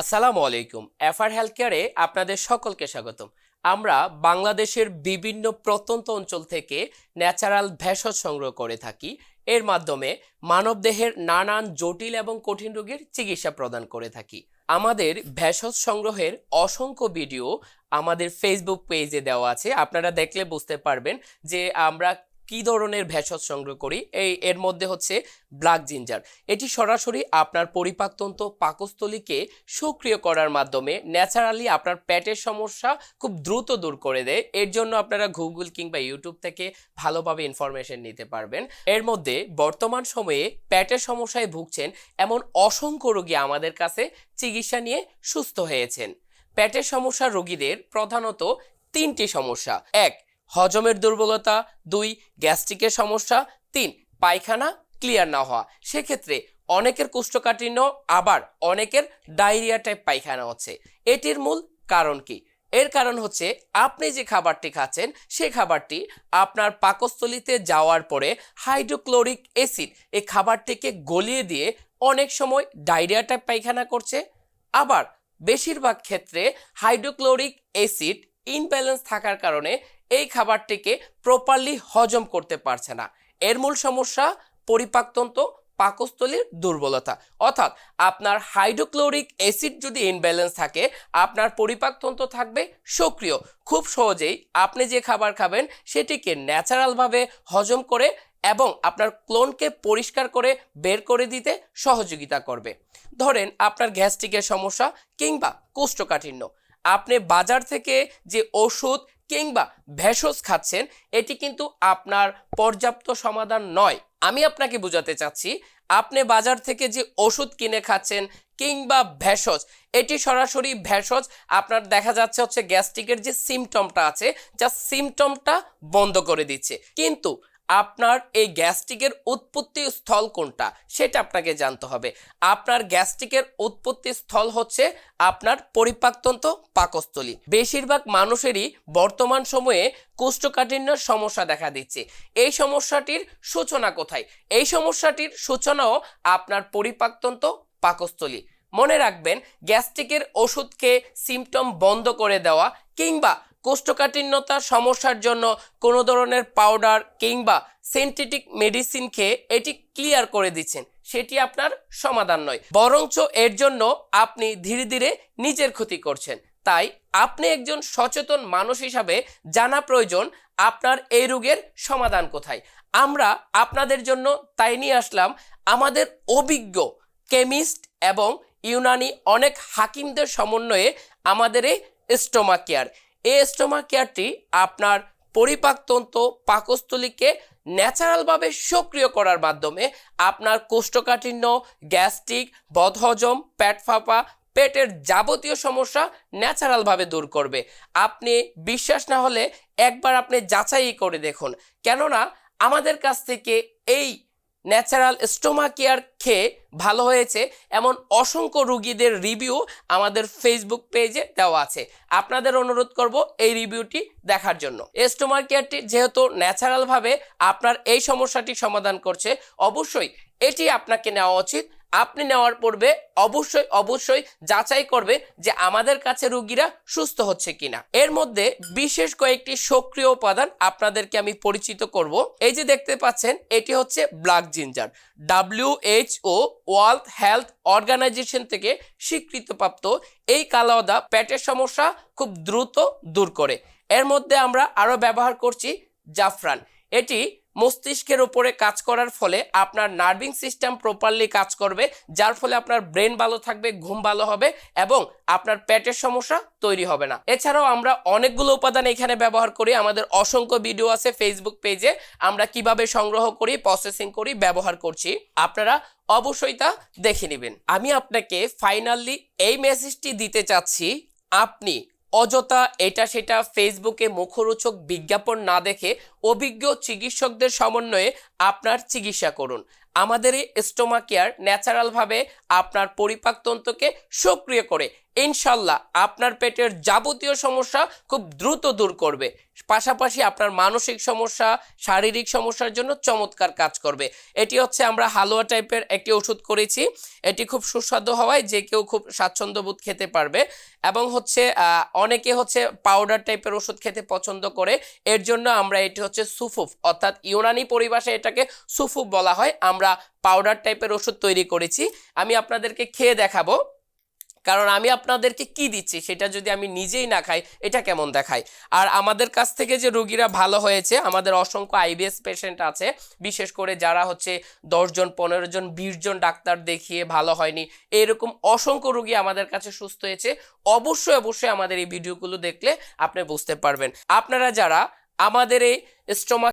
আসসালামু আলাইকুম। FR health কেয়ারে আপনাদের সকলকে স্বাগতম। আমরা বাংলাদেশের বিভিন্ন প্রত্যন্ত অঞ্চল থেকে ন্যাচারাল ভেষজ সংগ্রহ করে থাকি। এর মাধ্যমে মানবদেহের নানান জটিল এবং কঠিন রোগের চিকিৎসা প্রদান করে থাকি। আমাদের ভেষজ সংগ্রহের অসংখ্য ভিডিও আমাদের ফেসবুক পেজে দেওয়া আছে। আপনারা দেখলে বুঝতে পারবেন যে আমরা কি ধরনের ভেষজ সংগ্রহ করি? এই, এর মধ্যে হচ্ছে ব্ল্যাক জিঞ্জার এটি সরাসরি আপনার পরিপাকতন্ত্র পাকস্থলীকে সক্রিয় করার মাধ্যমে ন্যাচারালি আপনার পেটের সমস্যা খুব দ্রুত দূর করে দেয়। এর জন্য আপনারা গুগল কিংবা ইউটিউব থেকে ভালোভাবে ইনফরমেশন নিতে পারবেন। এর মধ্যে বর্তমান সময়ে পেটের সমস্যায় ভুগছেন এমন অসংখ্য রোগী আমাদের কাছে চিকিৎসা নিয়ে সুস্থ হয়েছেন। পেটের সমস্যা রোগীদের প্রধানত তিনটি সমস্যা। এক হজমের দুর্বলতা, দুই, গ্যাস্ট্রিকের সমস্যা, তিন, পায়খানা ক্লিয়ার না হওয়া। সেক্ষেত্রে অনেকের কুষ্ঠকাঠিন্য, আবার অনেকের ডায়রিয়া টাইপ পায়খানা হচ্ছে। এটির মূল কারণ কি? এর কারণ হচ্ছে আপনি যে খাবারটি খাচ্ছেন সেই খাবারটি আপনার পাকস্থলিতে যাওয়ার পরে হাইড্রোক্লোরিক অ্যাসিড এই খাবারটিকে গলিয়ে দিয়ে অনেক সময় ডায়রিয়া টাইপ পায়খানা করছে। আবার বেশিরভাগ ক্ষেত্রে হাইড্রোক্লোরিক অ্যাসিড ইনব্যালেন্স থাকার কারণে এই খাবারটিকে প্রপারলি হজম করতে পারছে না। এর মূল সমস্যা পরিপাকতন্ত্র, পাকস্থলীর দুর্বলতা। অর্থাৎ আপনার হাইড্রোক্লোরিক অ্যাসিড যদি ইনব্যালেন্স থাকে, আপনার পরিপাকতন্ত্র থাকবে সক্রিয়। খুব সহজেই আপনি যে খাবার খাবেন, সেটিকে ন্যাচারালভাবে হজম করে এবং আপনার ক্লোনকে পরিষ্কার করে বের করে দিতে সহযোগিতা করবে। ধরেন আপনার গ্যাস্ট্রিকের সমস্যা কিংবা কোষ্ঠকাঠিন্য। আপনি বাজার থেকে যে ওষুধ কিংবা ভেষজ খাচ্ছেন, এটি কিন্তু আপনার পর্যাপ্ত সমাধান নয়। আমি আপনাকে বোঝাতে চাচ্ছি, আপনি বাজার থেকে যে ওষুধ কিনে খাচ্ছেন কিংবা ভেষজ, এটি সরাসরি ভেষজ, আপনার দেখা যাচ্ছে হচ্ছে গ্যাস্ট্রিকের যে সিমটমটা আছে, যা সিমটমটা বন্ধ করে দিচ্ছে। কিন্তু আপনার এই গ্যাস্ট্রিকের উৎপত্তি স্থল কোনটা? সেটা আপনাকে জানতে হবে। আপনার গ্যাস্ট্রিকের উৎপত্তি স্থল হচ্ছে আপনার পরিপাকতন্ত্র পাকস্থলী। বেশিরভাগ মানুষেরই বর্তমান সময়ে কোষ্ঠকাঠিন্যের সমস্যা দেখা দিচ্ছে। এই সমস্যাটির সূচনা কোথায়? এই সমস্যাটির সূচনাও আপনার পরিপাকতন্ত্র পাকস্থলী। মনে রাখবেন, গ্যাস্ট্রিকের ওষুধকে সিমটম বন্ধ করে দেওয়া কিংবা কোষ্ঠকাঠিন্যতার সমস্যার জন্য কোনো ধরনের পাউডার কিংবা সিনথেটিক মেডিসিন খেয়ে এটি ক্লিয়ার করে দিচ্ছেন, সেটি আপনার সমাধান নয়। বরঞ্চ এর জন্য আপনি ধীরে ধীরে নিজের ক্ষতি করছেন। তাই আপনি একজন সচেতন মানুষ হিসাবে জানা প্রয়োজন, আপনার এই রোগের সমাধান কোথায়। আমরা আপনাদের জন্য তাই নিয়ে আসলাম, আমাদের অভিজ্ঞ কেমিস্ট এবং ইউনানি অনেক হাকিমদের সমন্বয়ে আমাদের এই স্টোমা কেয়ার এই স্টোমা কেয়ারটি আপনার পরিপাকতন্ত্র পাকস্থলীকে ন্যাচারালভাবে সক্রিয় করার মাধ্যমে আপনার কোষ্ঠকাঠিন্য, গ্যাস্ট্রিক, বদহজম, পেট ফাঁপা, পেটের যাবতীয় সমস্যা ন্যাচারালভাবে দূর করবে। আপনি বিশ্বাস না হলে একবার আপনি যাচাই করে দেখুন। কেননা আমাদের কাছ থেকে এই ন্যাচারাল স্টোমা কেয়ার খেয়ে ভালো হয়েছে এমন অসংখ্য রুগীদের রিভিউ আমাদের ফেসবুক পেজে দেওয়া আছে। আপনাদের অনুরোধ করব এই রিভিউটি দেখার জন্য। স্টোমা কেয়ারটি যেহেতু ন্যাচারালভাবে আপনার এই সমস্যাটি সমাধান করছে, অবশ্যই এটি আপনাকে নেওয়া উচিত। আপনি নেওয়ার পূর্বে অবশ্যই অবশ্যই যাচাই করবে যে আমাদের কাছে রুগীরা সুস্থ হচ্ছে কিনা। এর মধ্যে বিশেষ কয়েকটি সক্রিয় উপাদান আপনাদেরকে আমি পরিচিত করব। এই যে দেখতে পাচ্ছেন, এটি হচ্ছে black ginger. WHO world health organization থেকে স্বীকৃতপ্রাপ্ত এই কালাওদা পেটের সমস্যা খুব দ্রুত দূর করে। এর মধ্যে আমরা আরও ব্যবহার করছি জাফরান। এটি মস্তিষ্কের উপরে কাজ করার ফলে আপনার নার্ভিং সিস্টেম প্রপারলি কাজ করবে, যার ফলে আপনার ব্রেন ভালো থাকবে, ঘুম ভালো হবে এবং আপনার পেটের সমস্যা তৈরি হবে না। এছাড়াও আমরা অনেকগুলো উপাদান এখানে ব্যবহার করি। আমাদের অসংখ্য ভিডিও আছে ফেসবুক পেজে আমরা কীভাবে সংগ্রহ করি প্রসেসিং করি, ব্যবহার করছি। আপনারা অবশ্যই তা দেখে নেবেন। আমি আপনাকে ফাইনালি এই মেসেজটি দিতে চাচ্ছি, আপনি অযথা এটা সেটা ফেসবুকে মুখরোচক বিজ্ঞাপন না দেখে অভিজ্ঞ চিকিৎসকদের সমন্বয়ে আপনার চিকিৎসা করুন। আমাদের এই স্টোমা কেয়ার ন্যাচারালভাবে আপনার পরিপাকতন্ত্রকে সক্রিয় করে। ইনশাল্লাহ আপনার পেটের যাবতীয় সমস্যা খুব দ্রুত দূর করবে। পাশাপাশি আপনার মানসিক সমস্যা, শারীরিক সমস্যার জন্য চমৎকার কাজ করবে। এটি হচ্ছে আমরা হালুয়া টাইপের একটি ওষুধ করেছি। এটি খুব সুস্বাদু হওয়ায় যে কেউ খুব স্বাচ্ছন্দ্যবোধ খেতে পারবে এবং হচ্ছে অনেকে হচ্ছে পাউডার টাইপের ওষুধ খেতে পছন্দ করে। এর জন্য আমরা এটি হচ্ছে সুফুফ, অর্থাৎ ইউনানি পরিভাষায় এটাকে সুফুফ বলা হয়। আমরা পাউডার টাইপের ওষুধ তৈরি করেছি। আমি আপনাদেরকে খেয়ে দেখাবো। কারণ আমি আপনাদেরকে কি দিচ্ছি সেটা যদি আমি নিজেই না খাই, এটা কেমন দেখায়? আর আমাদের কাছ থেকে যে রুগীরা ভালো হয়েছে, আমাদের অসংখ্য আইবিএস পেশেন্ট আছে, বিশেষ করে যারা হচ্ছে দশজন পনেরো জন, বিশ জন ডাক্তার দেখিয়ে ভালো হয়নি, এরকম অসংখ্য রুগী আমাদের কাছে সুস্থ হয়েছে, অবশ্যই অবশ্যই আমাদের এই ভিডিওগুলো দেখলে আপনি বুঝতে পারবেন। আপনারা যারা আমাদের এই স্টোমাক